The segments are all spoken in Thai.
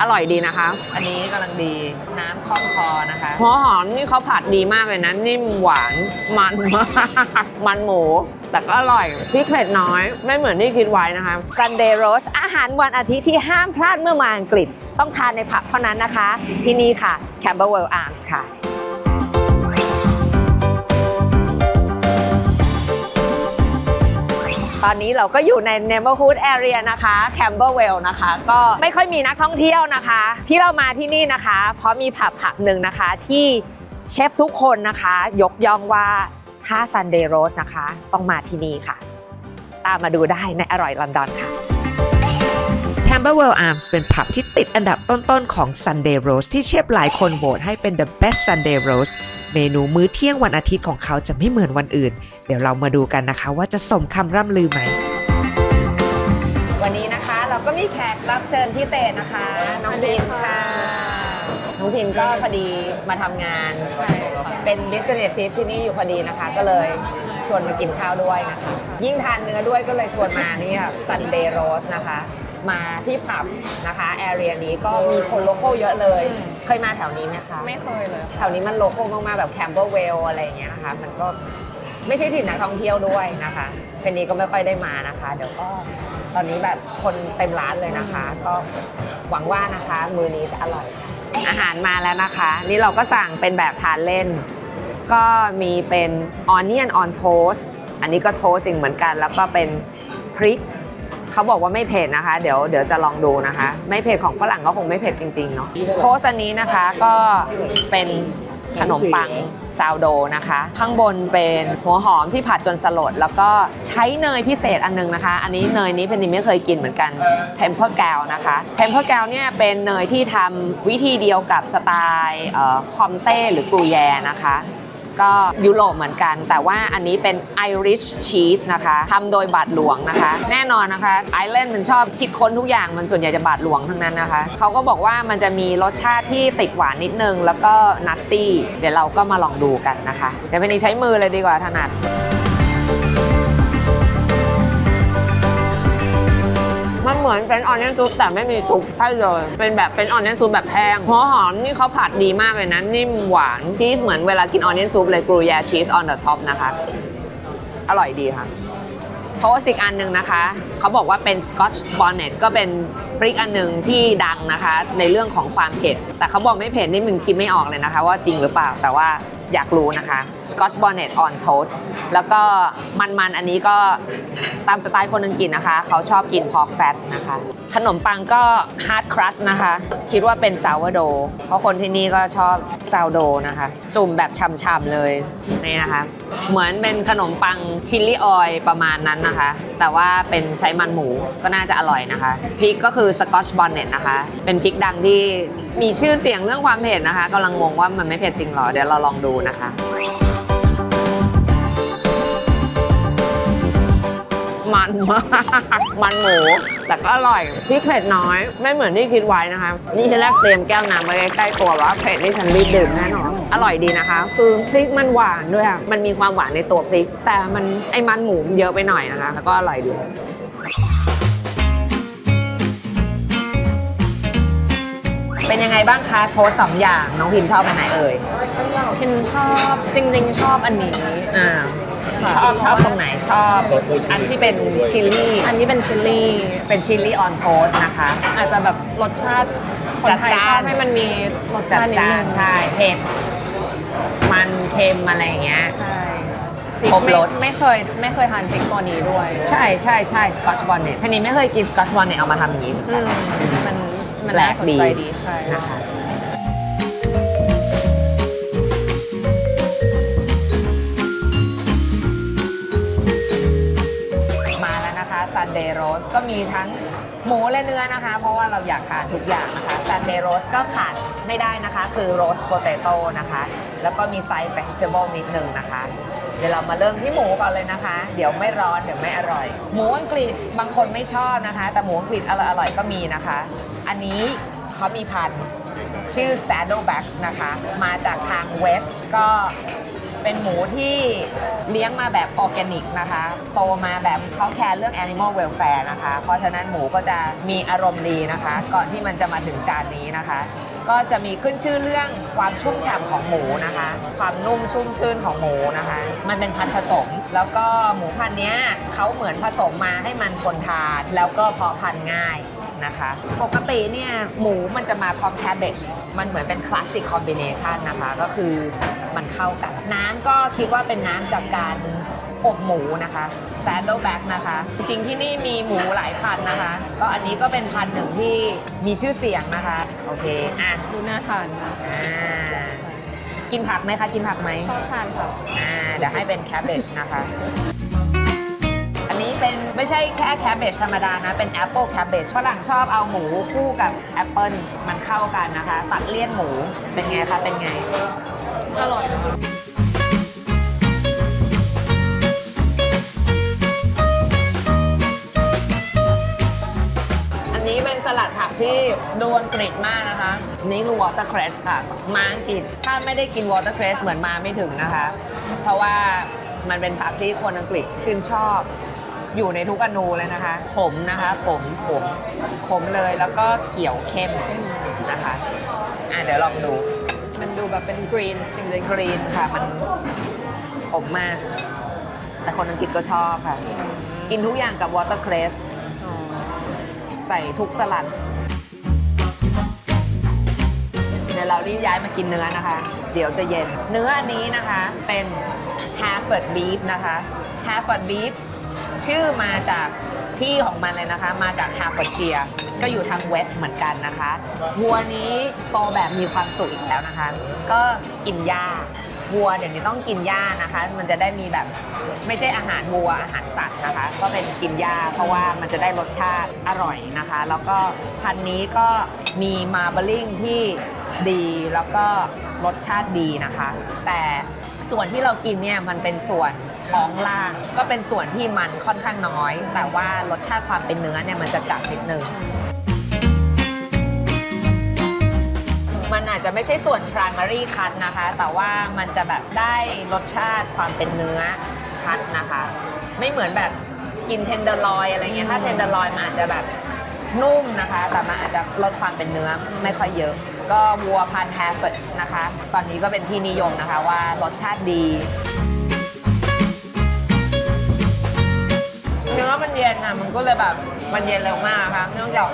อร่อยดีนะคะ อันนี้กำลังดีน้ำคล่องคอนะคะหัวหอมนี่เขาผัดดีมากเลยนะ นิ่มหวานมันมากมันหมู แต่ก็อร่อยพริกเผ็ดน้อย ไม่เหมือนที่คิดไว้นะคะ Sunday Roast อาหารวันอาทิตย์ที่ห้ามพลาดเมื่อมาอังกฤษ ต้องทานในผับเท่านั้นนะคะ ที่นี่ค่ะ Camberwell Arms ค่ะ ตอนนี้เราก็อยู่ใน Neighborhood Area นะคะ Camberwell นะคะ ก็ไม่ค่อยมีนักท่องเที่ยวนะคะ ที่เรามาที่นี่นะคะ เพราะมีผับผับหนึ่งนะคะที่เชฟทุกคนนะคะ ยกย่องว่าถ้า Sunday Roast นะคะ ต้องมาที่นี่ค่ะ ตามมาดูได้ในอร่อยลอนดอนค่ะ Camberwell Arms เป็นผับที่ติดอันดับต้นๆของ Sunday Roast ที่เชฟหลายคนโหวตให้เป็น the best Sunday Roast เมนูมื้อเที่ยงวันอาทิตย์ของเขาจะไม่เหมือนวันอื่น เดี๋ยวเรามาดูกันนะคะ ว่าจะสมคำร่ำลือไหม วันนี้นะคะเราก็มีแขกรับเชิญพิเศษนะคะ น้องพินค่ะ น้องพินก็พอดีมาทำงาน เป็น business trip ที่นี่อยู่พอดีนะคะ ก็เลยชวนมากินข้าวด้วยนะคะ ยิ่งทานเนื้อด้วยก็เลยชวนมานี่ค่ะ Sunday Roast นะคะ มาที่ผับนะคะแอเรียนี้ก็มีคนโลโก้เยอะเลย เคยมาแถวนี้ไหมคะไม่เคยเลยแถวนี้มันโลโก้มากๆแบบแคมเบอร์เวลอะไรอย่างเงี้ยนะคะมันก็ไม่ใช่ถิ่นนักท่องเที่ยวด้วยนะคะเพนนี้ก็ไม่ค่อยได้มานะคะ เดี๋ยวก็ตอนนี้แบบคนเต็มร้านเลยนะคะ ก็หวังว่านะคะ มือนี้จะอร่อยค่ะอาหารมาแล้วนะคะ นี่เราก็สั่งเป็นแบบทานเล่น ก็มีเป็น onion on toast อันนี้ก็โทสสิ่งเหมือนกัน แล้วก็เป็นพริก เขาบอกว่าไม่เผ็ดนะคะ เดี๋ยวเดี๋ยวจะลองดูนะคะ ไม่เผ็ดของฝรั่งก็คงไม่เผ็ดจริงๆเนาะโทสอันนี้นะคะก็เป็นขนมปังซาวโดนะคะ ข้างบนเป็นหัวหอมที่ผัดจนสลด แล้วก็ใช้เนยพิเศษอันนึงนะคะ อันนี้เนยนี้เพนนีไม่เคยกินเหมือนกันเทมเพอร์แกลนะคะเทมเพอร์แกลเนี่ยเป็นเนยที่ทำวิธีเดียวกับสไตล์คอมเต้หรือกูแยนะคะ ก็ยุโรปเหมือนกัน แต่ว่าอันนี้เป็น Irish Cheese นะคะทำโดยบาทหลวงนะคะ แน่นอนนะคะไอร์แลนด์มันชอบคิดค้นทุกอย่างมันส่วนใหญ่จะบาทหลวงทั้งนั้นนะคะเขาก็บอกว่ามันจะมีรสชาติที่ติดหวานนิดนึง แล้วก็นัตตี้ เดี๋ยวเราก็มาลองดูกันนะคะ เดี๋ยวเป็นนี้ใช้มือเลยดีกว่าถนัด มันเหมือนเป็นออนเนนซุปแต่ไม่มีซุปใช่เลย เป็นแบบเป็นออนเนนซุปแบบแห้งหัวหอมนี่เขาผัดดีมากเลยนะนิ่มหวานชีสเหมือนเวลากินออนเนนซุปเลยกรูยาชีสออนเดอะท็อปนะคะ อร่อยดีค่ะโทสอีกอันหนึ่งนะคะ เขาบอกว่าเป็นสกอตช์บอนเน็ตก็เป็นพริกอันหนึ่งที่ดังนะคะ ในเรื่องของความเผ็ด แต่เขาบอกไม่เผ็ดนี่มันคิดไม่ออกเลยนะคะ ว่าจริงหรือเปล่าแต่ว่า อยากรู้นะคะ Scotch Bonnet on Toast แล้วก็มันๆ อันนี้ก็ตามสไตล์คนอังกฤษนะคะ เขาชอบกินพอกแฟตนะคะ ขนมปังก็ hard crust นะคะ คิดว่าเป็น sourdough เพราะคนที่นี่ก็ชอบ sourdough นะคะ จุ่มแบบช่ำๆเลย นี่นะคะ เหมือนเป็นขนมปังชิลลี่ออยประมาณนั้นนะคะ แต่ว่าเป็นใช้มันหมูก็น่าจะอร่อยนะคะพริกก็คือ Scotch Bonnet นะคะ เป็นพริกดังที่มีชื่อเสียงเรื่องความเผ็ดนะคะกำลังงงว่ามันไม่เผ็ดจริงหรอ เดี๋ยวเราลองดูนะคะ มันมากมันหมู แต่ก็อร่อยพริกเผ็ดน้อย ไม่เหมือนที่คิดไว้นะคะ นี่ทีแรกเตรียมแก้วน้ำไว้ใกล้ๆตัวว่าเผ็ดนี่ฉันรีบดื่มแน่นอน อร่อยดีนะคะ คือพริกมันหวานด้วยอะมันมีความหวานในตัวพริก แต่มันไอ้มันหมูมันเยอะไปหน่อยนะคะแล้วก็อร่อยดีเป็นยังไงบ้างคะโทสต์สองอย่างน้องพิมชอบอันไหนเอ่ยพินชอบจริงๆชอบอันนี้ อ่าชอบชอบตรงไหนชอบ อันที่เป็นชิลลี่อันนี้เป็นชิลลี่เป็นชิลลี่ออนโทสนะคะ อาจจะแบบรสชาติคนไทยจัดชจ้านอบให้มันมีรสจัดชาตินิดจ้านึนงใช่เผ็ด มันเค็มอะไรอย่างเงี้ย ใช่ครบรส ไม่ไม่เคยไม่เคยทานพริกตัวนี้ด้วยใช่ใช่ใช่สกอตช์บอนเน็ตทีนี้ไม่เคยกินสกอตช์บอนเน็ตเอามาทำอย่างนี้เหมือนอืกัน มมันมันแปลน่ากสนดี ใจดีใช่นะคะมาแล้วนะคะ Sunday Roast ก็มีทั้ง หมูและเนื้อนะคะ เพราะว่าเราอยากทานทุกอย่างนะคะ Sunday Roast ก็ขาดไม่ได้นะคะ คือ roast potato นะคะ แล้วก็มีไซส์ vegetable นิดนึงนะคะ เดี๋ยวเรามาเริ่มที่หมูก่อนเลยนะคะ เดี๋ยวไม่ร้อน เดี๋ยวไม่อร่อย หมูอังกฤษบางคนไม่ชอบนะคะ แต่หมูอังกฤษอร่อยๆก็มีนะคะ อันนี้เขามีพันธุ์ชื่อ Saddlebacks นะคะ มาจากทางเวสก็ เป็นหมูที่เลี้ยงมาแบบออร์แกนิกนะคะ โตมาแบบเขาแคร์เรื่อง Animal Welfare นะคะ เพราะฉะนั้นหมูก็จะมีอารมณ์ดีนะคะ ก่อนที่มันจะมาถึงจานนี้นะคะ ก็จะมีขึ้นชื่อเรื่องความชุ่มฉ่ำของหมูนะคะ ความนุ่มชุ่มชื่นของหมูนะคะ มันเป็นพันธุ์ผสม แล้วก็หมูพันธุ์เนี้ยเขาเหมือนผสมมาให้มันทนทาน แล้วก็เพาะพันธุ์ง่าย นะคะ ปกติเนี่ยหมูมันจะมาพร้อมแคบเบจมันเหมือนเป็นคลาสสิกคอมบิเนชันนะคะ ก็คือมันเข้ากัน น้ำก็คิดว่าเป็นน้ำจากการอบหมูนะคะ Saddleback นะคะ จริงๆที่นี่มีหมูหลายพันธุ์นะคะ ก็อันนี้ก็เป็นพันธุ์หนึ่งที่มีชื่อเสียงนะคะ โอเค อะดูน่าทานนะอ่ากินผักไหมคะ กินผักไหมชอบทานค่ะอ่าเดี๋ยวให้เป็นแคบเบจนะคะอั นี้เป็นไม่ใช่แค่แคบเบจธรรมดานะ เป็นแอปเปิลแคบเบจฝรั่งชอบเอาหมูคู่กับแอปเปิลมันเข้ากันนะคะ ตัดเลี่ยนหมูเป็นไงคะ เป็นไง อร่อยอันนี้เป็นสลัดผักที่ดูอังกฤษมากนะคะ นี่คือ watercress ค่ะ มาอังกฤษถ้าไม่ได้กิน watercress เหมือนมาไม่ถึงนะคะ เพราะว่ามันเป็นผักที่คนอังกฤษชื่นชอบ อยู่ในทุกอนูเลยนะคะ ขมนะคะขมขมขมเลยแล้วก็เขียวเข้มนะคะอะเดี๋ยวลองดูมันดูแบบเป็นกรีนจริงกรีนค่ะ มันขมมาก แต่คนอังกฤษก็ชอบค่ะ กินทุกอย่างกับ watercress ๆอ๋อใส่ทุกสลัด เดี๋ยวเรารีบย้ายมากินเนื้อนะคะ เดี๋ยวจะเย็น เนื้ออันนี้นะคะเป็น Hereford beef นะคะ Hereford beef ชื่อมาจากที่ของมันเลยนะคะ มาจาก Herefordshire ก็อยู่ทางเวสต์เหมือนกันนะคะวัวนี้โตแบบมีความสุขอีกแล้วนะคะ ก็กินหญ้าวัวเดี๋ยวนี้ต้องกินหญ้านะคะ มันจะได้มีแบบไม่ใช่อาหารวัวอาหารสัตว์นะคะ ก็เป็นกินหญ้าเพราะว่ามันจะได้รสชาติอร่อยนะคะ แล้วก็พันธุ์นี้ก็มีมาร์บลิ่งที่ดีแล้วก็รสชาติดีนะคะ แต่ ส่วนที่เรากินเนี่ยมันเป็นส่วนท้องล่าง ก็เป็นส่วนที่มันค่อนข้างน้อย แต่ว่ารสชาติความเป็นเนื้อเนี่ยมันจะจัดนิดนึงมันอาจจะไม่ใช่ส่วน primary cut นะคะ แต่ว่ามันจะแบบได้รสชาติความเป็นเนื้อชัดนะคะ ไม่เหมือนแบบกินเทนเดอร์ลอยอะไรเงี้ยถ้าเทนเดอร์ลอยมันอาจจะแบบนุ่มนะคะ แต่มันอาจจะลดความเป็นเนื้อไม่ค่อยเยอะ ก็วัวพันธุ์แฮฟเฟิร์ดนะคะ ตอนนี้ก็เป็นที่นิยมนะคะว่ารสชาติดี เนื้อมันเย็นอะ มันก็เลยแบบมันเย็นเร็วมากนะคะเนื่องจาก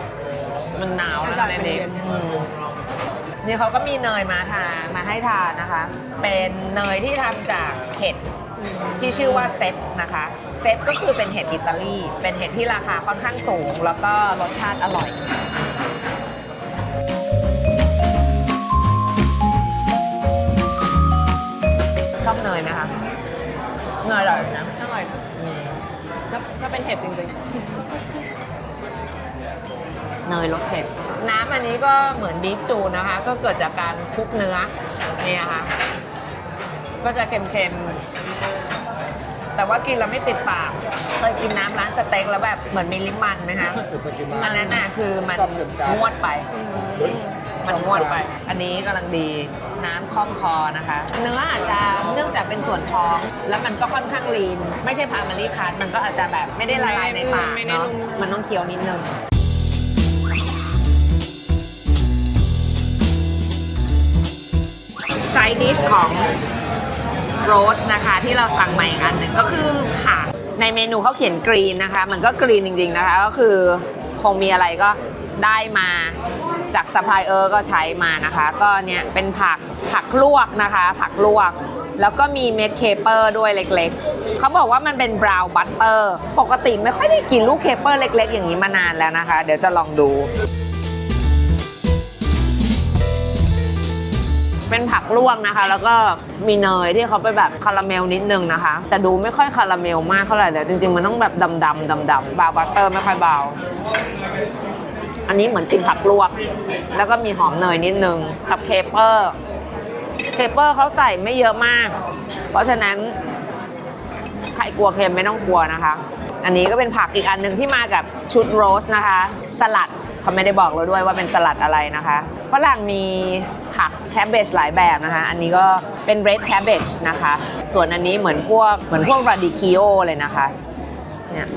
มันหนาวนะคะในนี้อืมนี่เขาก็มีเนยมาทานมาให้ทานนะคะ เป็นเนยที่ทำจากเห็ดที่ชื่อว่าเซฟนะคะ เซฟก็คือเป็นเห็ดอิตาลี เป็นเห็ดที่ราคาค่อนข้างสูง แล้วก็รสชาติอร่อย อร่อยนะอร่อยนะก็ก็เป็นเห็ดจริงเนยรสเผ็ดน้ำอันนี้ก็เหมือนบีฟจูนนะคะ ก็เกิดจากการคลุกเนื้อเนี่ยค่ะ ก็จะเค็มๆ แต่ว่ากินแล้วไม่ติดปาก เคยกินน้ำร้านสเต็กแล้วแบบเหมือนมีลิมมันไหมคะ อันนั้นน่ะคือมันงวดไป มันงวดไป อันนี้กำลังดีน้ำคล่องคอนะคะ เนื้ออาจจะเนื่องจากเป็นส่วนท้อง แล้วมันก็ค่อนข้างลีน ไม่ใช่พามารีคัสมันก็อาจจะแบบไม่ได้ละลายในปากเนาะมันต้องเคี้ยวนิดนึงไซดิชของโรสนะคะ ที่เราสั่งใหม่อีกอันหนึ่งก็คือผักในเมนูเขาเขียนกรีนนะคะ มันก็กรีนจริง ๆ นะคะ ก็คือคงมีอะไรก็ ได้มาจากซัพพลายเออร์ก็ใช้มานะคะ ก็เนี่ยเป็นผักผักลวกนะคะ ผักลวก แล้วก็มีเม็ดเคเปอร์ด้วยเล็กๆ เขาบอกว่ามันเป็นบราวน์บัตเตอร์ปกติไม่ค่อยได้กินลูกเคเปอร์เล็ก ๆ อย่างนี้มานานแล้วนะคะ เดี๋ยวจะลองดูเป็นผักลวกนะคะ แล้วก็มีเนยที่เขาไปแบบคาราเมลนิดนึงนะคะ แต่ดูไม่ค่อยคาราเมลมากเท่าไหร่เลยจริงๆ มันต้องแบบดำดำดำดำบาวบัตเตอร์ไม่ค่อยเบา อันนี้เหมือนกินผักลวก แล้วก็มีหอมเนยนิดนึงกับเคเปอร์เคเปอร์เขาใส่ไม่เยอะมาก เพราะฉะนั้นใครกลัวเค็มไม่ต้องกลัวนะคะ อันนี้ก็เป็นผักอีกอันหนึ่งที่มากับชุดโรสนะคะ สลัดเขาไม่ได้บอกเราด้วยว่าเป็นสลัดอะไรนะคะฝรั่งมีผักแคบเบจหลายแบบนะคะ อันนี้ก็เป็น red cabbage นะคะ ส่วนอันนี้เหมือนพวกเหมือนพวก radicchio เลยนะคะเนี่ย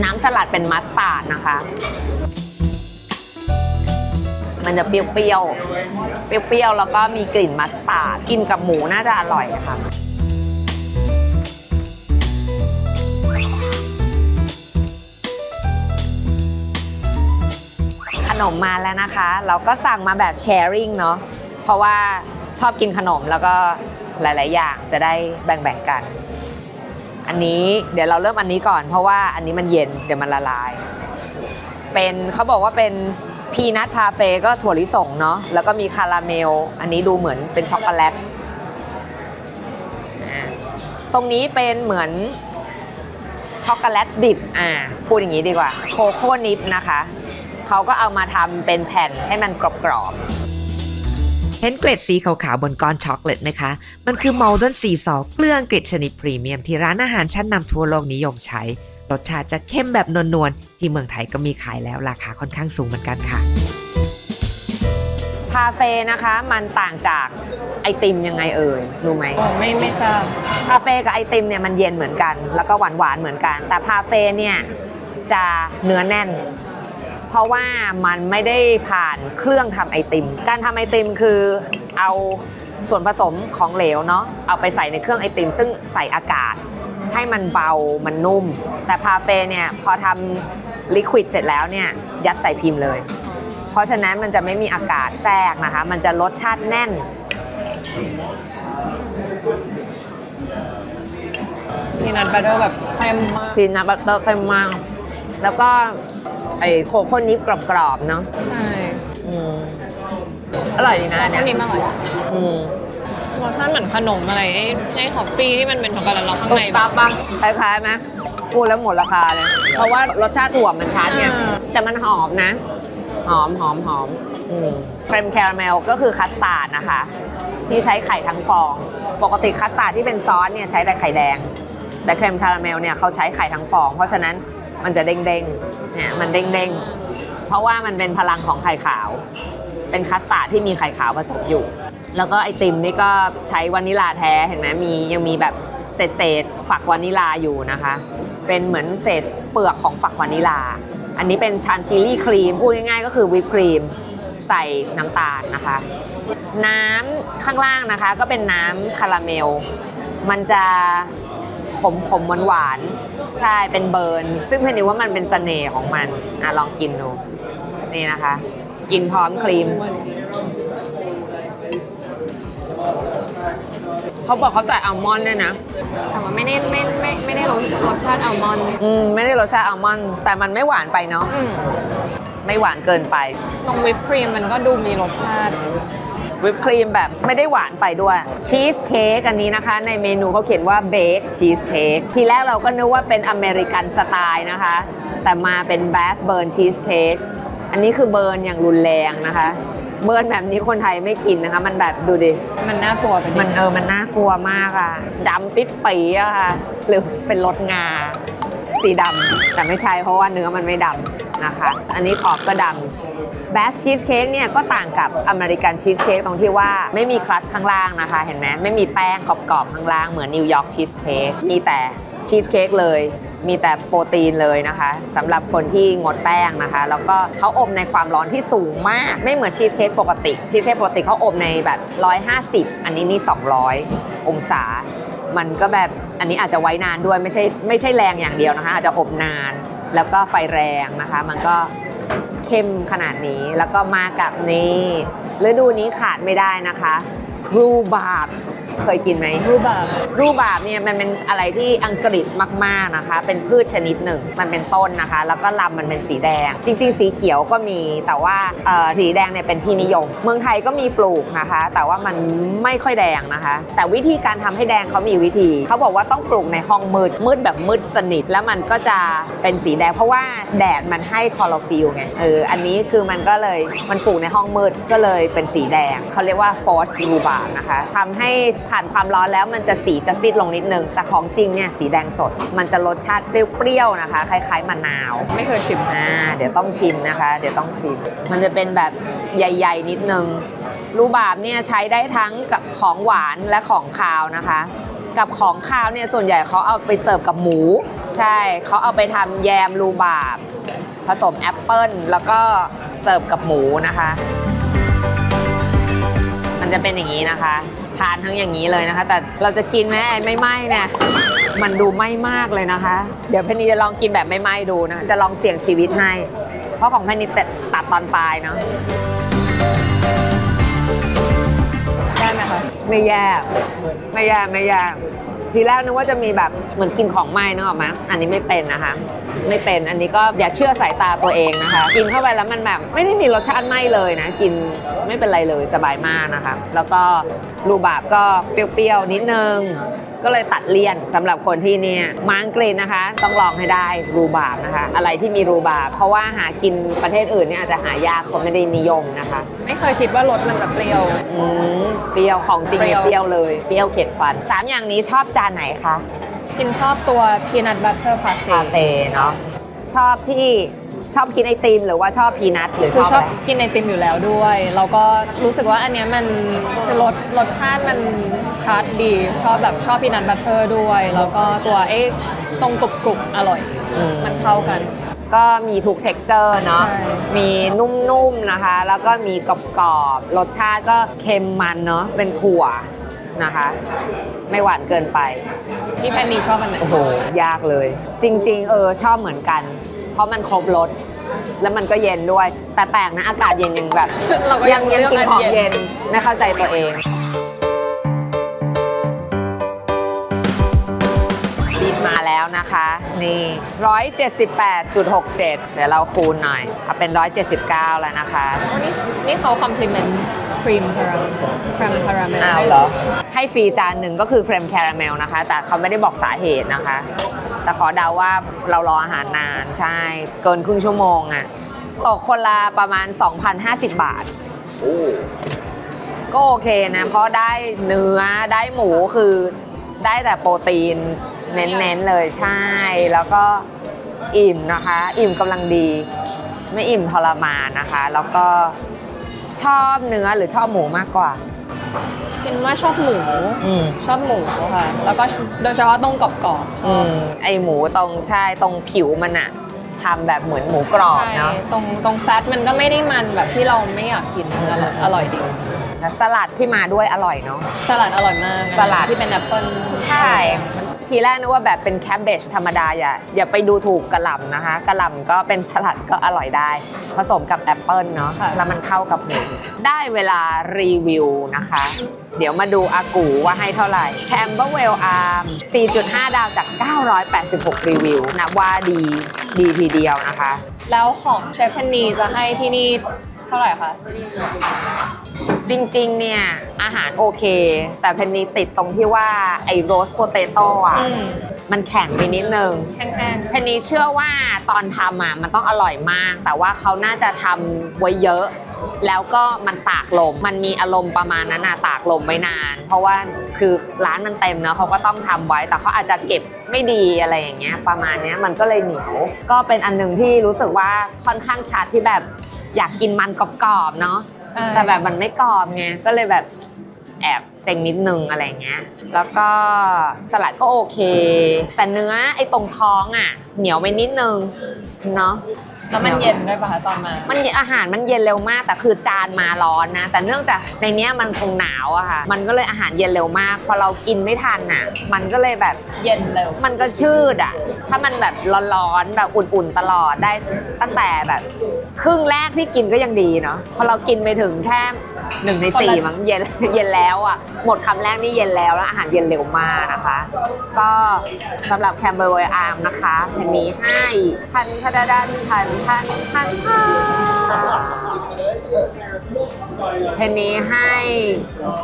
น้ำสลัดเป็นมัสตาร์ดนะคะ มันจะเปรี้ยวๆ เปรี้ยวๆ แล้วก็มีกลิ่นมัสตาร์ด กินกับหมูน่าจะอร่อยค่ะขนมมาแล้วนะคะ เราก็สั่งมาแบบแชร์ริงเนาะ เพราะว่าชอบกินขนมแล้วก็หลาย ๆ อย่างจะได้แบ่งๆกัน อันนี้เดี๋ยวเราเริ่มอันนี้ก่อน เพราะว่าอันนี้มันเย็นเดี๋ยวมันละลาย เป็นเขาบอกว่าเป็นพีนัทพาเฟก็ถั่วลิสงเนาะแล้วก็มีคาราเมล อันนี้ดูเหมือนเป็นช็อกโกแลตตรงนี้เป็นเหมือนช็อกโกแลตดิบอ่าพูดอย่างนี้ดีกว่า โคโค่นิปนะคะ เขาก็เอามาทำเป็นแผ่นให้มันกรอบ เห็นเกล็ดสีขาวๆบนก้อนช็อกโกแลตไหมคะ มันคือ Maldon Sea Salt เกลืออังกฤษชนิดพรีเมียมที่ร้านอาหารชั้นนำทั่วโลกนิยมใช้ รสชาติจะเข้มแบบนวลๆ ที่เมืองไทยก็มีขายแล้วราคาค่อนข้างสูงเหมือนกันค่ะๆพาเฟนะคะมันต่างจากไอติมยังไงเอ่ยรู้ไหมอ๋อไม่ไม่ทราบพาเฟ่กับไอติมเนี่ยมันเย็นเหมือนกัน แล้วก็หวานหวานๆเหมือนกัน แต่พาเฟ่เนี่ยจะเนื้อแน่น เพราะว่ามันไม่ได้ผ่านเครื่องทำไอติม การทำไอติมคือเอาส่วนผสมของเหลวเนาะเอาไปใส่ในเครื่องไอติม ซึ่งใส่อากาศให้มันเบามันนุ่ม แต่พาเฟ่เนี่ยพอทำลิควิดเสร็จแล้วเนี่ยยัดใส่พิมพ์เลย เพราะฉะนั้นมันจะไม่มีอากาศแทรกนะคะ มันจะรสชาติแน่น พีนัทบัตเตอร์แบบเค็มมาก พีนัทบัตเตอร์เค็มมาก แล้วก็ไอโคโค่นิปกรอบๆเนาะใช่อืมอร่อยดีนะอันอันเนี่นี้ยมาอร่อยอืมรสชาติเหมือนขนมอะไรไอ้ไอ้ของฟรีที่มันเป็นช็อกโกแลตแล้วข้างตุ๊ในบตับบ้างคล้ายๆไหมพูดแล้วหมดราคาเลย เพราะว่ารสชาติถั่วมันชัดไงแต่มันหอมนะ หอมหอมหอมอืมเครมคาราเมลก็คือคัสตาร์ดนะคะ ที่ใช้ไข่ทั้งฟอง ปกติคัสตาร์ดที่เป็นซอสเนี่ยใช้แต่ไข่แดง แต่เครมคาราเมลเนี่ยเขาใช้ไข่ทั้งฟอง เพราะฉะนั้น มันจะเด้งๆเนี่ยมันเด้งๆเพราะว่ามันเป็นพลังของไข่ขาว เป็นคัสตาร์ดที่มีไข่ขาวผสมอยู่ แล้วก็ไอติมนี่ก็ใช้วานิลาแท้เห็นไหมมียังมีแบบเศษเศษฝักวานิลาอยู่นะคะ เป็นเหมือนเศษเปลือกของฝักวานิลา อันนี้เป็นชานชิลี่ครีมพูดง่ายๆ ก็คือวิปครีมใส่น้ำตาลนะคะ น้ำข้างล่างนะคะก็เป็นน้ำคาราเมล มันจะ ขมขมหวานหวานๆใช่เป็นเบิร์น ซึ่งเพนนิวว่ามันเป็นเสน่ห์ของมันอะลองกินดู นี่นะคะ กินพร้อมครีม เขาบอกเขาใส่อัลมอนด์ด้วยนะ แต่ว่าไม่ได้ไม่ไม่ไม่ได้รสรสชาติอัลมอนด์อืม ไม่ได้รสชาติอัลมอนด์แต่มันไม่หวานไปเนาะอืมไม่หวานเกินไป ตรงวิปครีมมันก็ดูมีรสชาติ วิปครีมแบบไม่ได้หวานไปด้วยชีสเค้กอันนี้นะคะ ในเมนูเขาเขียนว่าเบคชีสเค้กทีแรกเราก็นึกว่าเป็นอเมริกันสไตล์นะคะ แต่มาเป็นแบสเบิร์นชีสเค้กอันนี้คือเบิร์นอย่างรุนแรงนะคะ เบิร์นแบบนี้คนไทยไม่กินนะคะ มันแบบดูดิ มันน่ากลัวไปดิมันเออมันน่ากลัวมากอะดำปิดปีอะค่ะ หรือเป็นรสงา สีดำแต่ไม่ใช่เพราะว่าเนื้อมันไม่ดำนะคะ อันนี้ขอบก็ดำ แบสชีสเค้กเนี่ยก็ต่างกับอเมริกันชีสเค้กตรงที่ว่าไม่มีครัสข้างล่างนะคะ เห็นไหมไม่มีแป้งกรอบๆข้างล่างเหมือนนิวยอร์กชีสเค้กมีแต่ชีสเค้กเลยมีแต่โปรตีนเลยนะคะสำหรับคนที่งดแป้งนะคะ แล้วก็เขาอบในความร้อนที่สูงมาก ไม่เหมือนชีสเค้กปกติชีสเค้กปกติเขาอบในแบบ 150 อันนี้นี่ 200 องศา มันก็แบบอันนี้อาจจะไว้นานด้วยไม่ใช่ไม่ใช่แรงอย่างเดียวนะคะ อาจจะอบนานแล้วก็ไฟแรงนะคะ มันก็ เข้มขนาดนี้แล้วก็มากับนี่ฤดูนี้ขาดไม่ได้นะคะ ครูบาท เคยกินไหมรูปแบบรูบาบเนี่ยมันเป็นอะไรที่อังกฤษมากๆนะคะ เป็นพืชชนิดหนึ่ง มันเป็นต้นนะคะ แล้วก็ลำมันเป็นสีแดง จริง ๆ สีเขียวก็มีแต่ว่าเอ่อสีแดงเนี่ยเป็นที่นิยม เมืองไทยก็มีปลูกนะคะ แต่ว่ามันไม่ค่อยแดงนะคะ แต่วิธีการทำให้แดงเขามีวิธีเขาบอกว่าต้องปลูกในห้องมืดมืดแบบมืดสนิท แล้วมันก็จะเป็นสีแดง เพราะว่าแดดมันให้คลอโรฟิลไงเอออันนี้คือมันก็เลยมันปลูกในห้องมืดก็เลยเป็นสีแดงเขาเรียกว่าฟอสรูบานะคะทำให้ผ่านความร้อนแล้วมันจะสีจะซีดลงนิดนึง แต่ของจริงเนี่ยสีแดงสด มันจะรสชาติเปรี้ยวๆนะคะ คล้ายๆมะนาว ไม่เคยชิมอ่าเดี๋ยวต้องชิมนะคะ เดี๋ยวต้องชิม มันจะเป็นแบบใหญ่ ๆ นิดนึงรูบาบเนี่ยใช้ได้ทั้งกับของหวานและของคาวนะคะ กับของคาวเนี่ยส่วนใหญ่เขาเอาไปเสิร์ฟกับหมู ใช่เขาเอาไปทำแยมรูบาบผสมแอปเปิลแล้วก็เสิร์ฟกับหมูนะคะ มันจะเป็นอย่างนี้นะคะ ทานทั้งอย่างนี้เลยนะคะ แต่เราจะกินไหมไอ้ไม่ไหม้เนี่ยมันดูไหม้มากเลยนะคะ เดี๋ยวเพนนีจะลองกินแบบไม่ไหม้ดูนะจะลองเสี่ยงชีวิตให้ เพราะของเพนนีตัดตัดตอนปลายเนาะได้ไหมคะไม่แย่ไม่แย่ไม่แย่ทีแรกนึกว่าจะมีแบบเหมือนกินของไหม้นึกออกไหมอันนี้ไม่เป็นนะคะ ไม่เป็น อันนี้ก็อย่าเชื่อสายตาตัวเองนะคะ กินเข้าไปแล้วมันแบบไม่ได้มีรสชาติไหม้เลยนะ กินไม่เป็นไรเลยสบายมากนะคะ แล้วก็รูบาบก็เปรี้ยวๆนิดนึงก็เลยตัดเลี่ยนสำหรับคนที่เนี่ยมาอังกฤษนะคะ ต้องลองให้ได้รูบาบนะคะ อะไรที่มีรูบาบเพราะว่าหากินประเทศอื่นเนี่ยอาจจะหายากคนไม่ได้นิยมนะคะ ไม่เคยคิดว่ารสมันจะเปรี้ยวอืมเปรี้ยวของจริงเปรี้เนี่ยยวเปรี้ยวเลยเปรี้ยวเข็ดฟันสามอย่างนี้ชอบจานไหนคะ กินชอบตัว peanut butter คา parfait เฟ่เนาะชอบที่ชอบกินไอติม หรือว่าชอบพีนัทหรือคืชออบชออะบไรกินไอติมอยู่แล้วด้วย แล้วก็รู้สึกว่าอันเนี้ยมันคือรสรสชาติมันชัดดี ชอบแบบชอบพีนัทบัตเตอร์ด้วย แล้วก็ตัวไอ้ตรงกรุบกรุบๆอร่อย อืมมันเข้ากัน ก็มีทุกเท็กเจอร์เนาะใช่ มีนุ่มๆนะคะ แล้วก็มีกรอบๆรสชาติก็เค็มมันเนาะเป็นถั่ว นะคะ ไม่หวานเกินไป พี่แพนนีชอบอันไหนโอ้โหยากเลย จริง ๆ เออชอบเหมือนกัน เพราะมันครบรสแล้วมันก็เย็นด้วย แต่แปลกนะอากาศเย็นยังแบบ เราก็ยัยังงยังเลือกกินอันของเย็น เย็นไม่เข้าใจตัวเอง บินมาแล้วนะคะ นี่ 178.67 เดี๋ยวเราคูณหน่อย เอาเป็น 179 แล้วนะคะอ๋อนี่นี่เขาคอมพลีเมนต์ ครีมคาราเมลครีมคาราเมลอ้าวเหรอ ให้ฟรีจานหนึ่งก็คือเครมแคราเมลนะคะ แต่เขาไม่ได้บอกสาเหตุนะคะ แต่ขอเดาว่าเรารออาหารนานใช่ เกินครึ่งชั่วโมงอะตกคนละประมาณ 2,050 บาทก็โอเคนะ เพราะได้เนื้อได้หมูคือได้แต่โปรตีนเน้นๆเลยใช่ แล้วก็อิ่มนะคะ อิ่มกำลังดี ไม่อิ่มทรมานนะคะ แล้วก็ ชอบเนื้อหรือชอบหมูมากกว่าคิดว่าชอบหมู อืมชอบหมูค่ะ แล้วก็โดยเฉพาะตรงกรอบๆชอือบมไอหมูตรงใช่ตรงผิวมันอะทำแบบเหมือนหมูกรอบใช่เนาะตรงตรงแฟตมันก็ไม่ได้มันแบบที่เราไม่อยากกินมันอร่อยอร่อยดี แล้วสลัดที่มาด้วยอร่อยเนาะ สลัดอร่อยมากนะสลัด ที่เป็นแอปเปิ้ลใช่ ทีแรกนึกว่าแบบเป็นแคบเบจธรรมดาอย่าอย่าไปดูถูกกระหล่ำนะคะกระหล่ำก็เป็นสลัดก็อร่อยได้ ผสมกับแอปเปิลเนาะแล้วมันเข้ากับหมูได้เวลารีวิวนะคะ เดี๋ยวมาดูอากูว่าให้เท่าไหร่ Camberwell Arm 4.5 ดาวจาก 986 รีวิวนับว่าดีดีทีเดียวนะคะ แล้วของเชฟแพนนีจะให้ที่นี่เท่าไหร่คะ จริงๆ เนี่ย อาหารโอเค แต่เพนนีติดตรงที่ว่า ไอ้โรสโปเตโต้อะอืม มันแข็งไปนิดนึง แห้งเพนนีเชื่อว่าตอนทำอะมันต้องอร่อยมาก แต่ว่าเขาน่าจะทำไว้เยอะ แล้วก็มันตากลม มันมีอารมณ์ประมาณนั้นน่ะตากลมไว้นาน เพราะว่าคือร้านมันเต็มเนอะเขาก็ต้องทำไว้ แต่เขาอาจจะเก็บไม่ดีอะไรอย่างเงี้ย ประมาณเนี้ยมันก็เลยเหนียว ก็เป็นอันหนึ่งที่รู้สึกว่าค่อนข้างชัดที่แบบอยากกินมันกรอบๆเนาะๆ ใช่ แต่แบบมันไม่กรอบไงก็เลยแบบ แอบเซ็งนิดนึงอะไรเงี้ย แล้วก็สลัดก็โอเค แต่เนื้อไอ้ตรงท้องอะ เหนียวไปนิดนึงเนาะ แล้วมันเย็นด้วยป่ะคะตอนมา มันอาหารมันเย็นเร็วมาก แต่คือจานมาร้อนนะ แต่เนื่องจากในเนี้ยมันคงหนาวอะค่ะ มันก็เลยอาหารเย็นเร็วมาก พอเรากินไม่ทันอะมันก็เลยแบบเย็นเร็ว มันก็ชืดอะถ้ามันแบบร้อนๆแบบอุ่นๆตลอดได้ตั้งแต่แบบ ครึ่งแรกที่กินก็ยังดีเนาะ พอเรากินไปถึงแค่ หนึ่งในสี่คนละมั้งเย็นเย็นแล้วอะ หมดคำแรกนี่เย็นแล้วแล้วอาหารเย็นเร็วมากนะคะ ก็สำหรับแคมเบอร์ไวอาร์มนะคะแผ่นนี้ให้พันพันดันพันพันพันพันแผ่นนี้ให้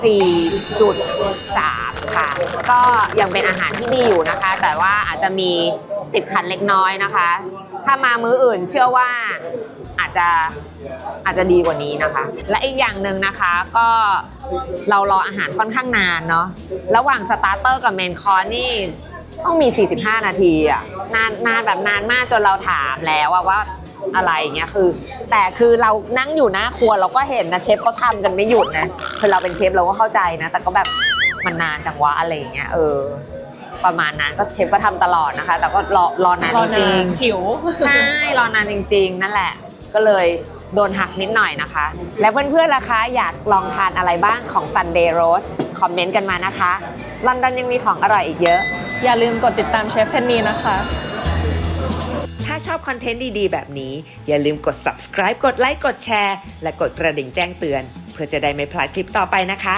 4.3 ค่ะ ก็ยังเป็นอาหารที่ดีอยู่นะคะ แต่ว่าอาจจะมีติดขัดเล็กน้อยนะคะ ถ้ามามื้ออื่นเชื่อว่า อาจจะอาจจะดีกว่านี้นะคะ และอีกอย่างหนึ่งนะคะก็เรารออาหารค่อนข้างนานเนาะระหว่างสตาร์เตอร์กับเมนคอร์สนี่ต้องมี 45 นาทีอะนานนานแบบนานมากจนเราถามแล้วอะว่าอะไรอย่างเงี้ยคือ แต่คือเรานั่งอยู่หน้าครัวเราก็เห็นนะเชฟเขาทำกันไม่หยุดนะคือเราเป็นเชฟเราก็เข้าใจนะ แต่ก็แบบมันนานจังวะอะไรอย่างเงี้ยเออ ประมาณนั้นก็เชฟก็ทำตลอดนะคะ แต่ก็รอรอนานรอจนาริงนๆหิวใช่รอนานจริง ๆ นั่นแหละ ก็เลยโดนหักนิดหน่อยนะคะ แล้วเพื่อนๆล่ะคะอยากลองทานอะไรบ้างของ Sunday Roast คอมเมนต์กันมานะคะลอนดอนยังมีของอร่อยอีกเยอะ อย่าลืมกดติดตามเชฟเพนนีนะคะ ถ้าชอบคอนเทนต์ดีๆ แบบนี้ อย่าลืมกด subscribe กดไลค์กดแชร์ และกดกระดิ่งแจ้งเตือน เพื่อจะได้ไม่พลาดคลิปต่อไปนะคะ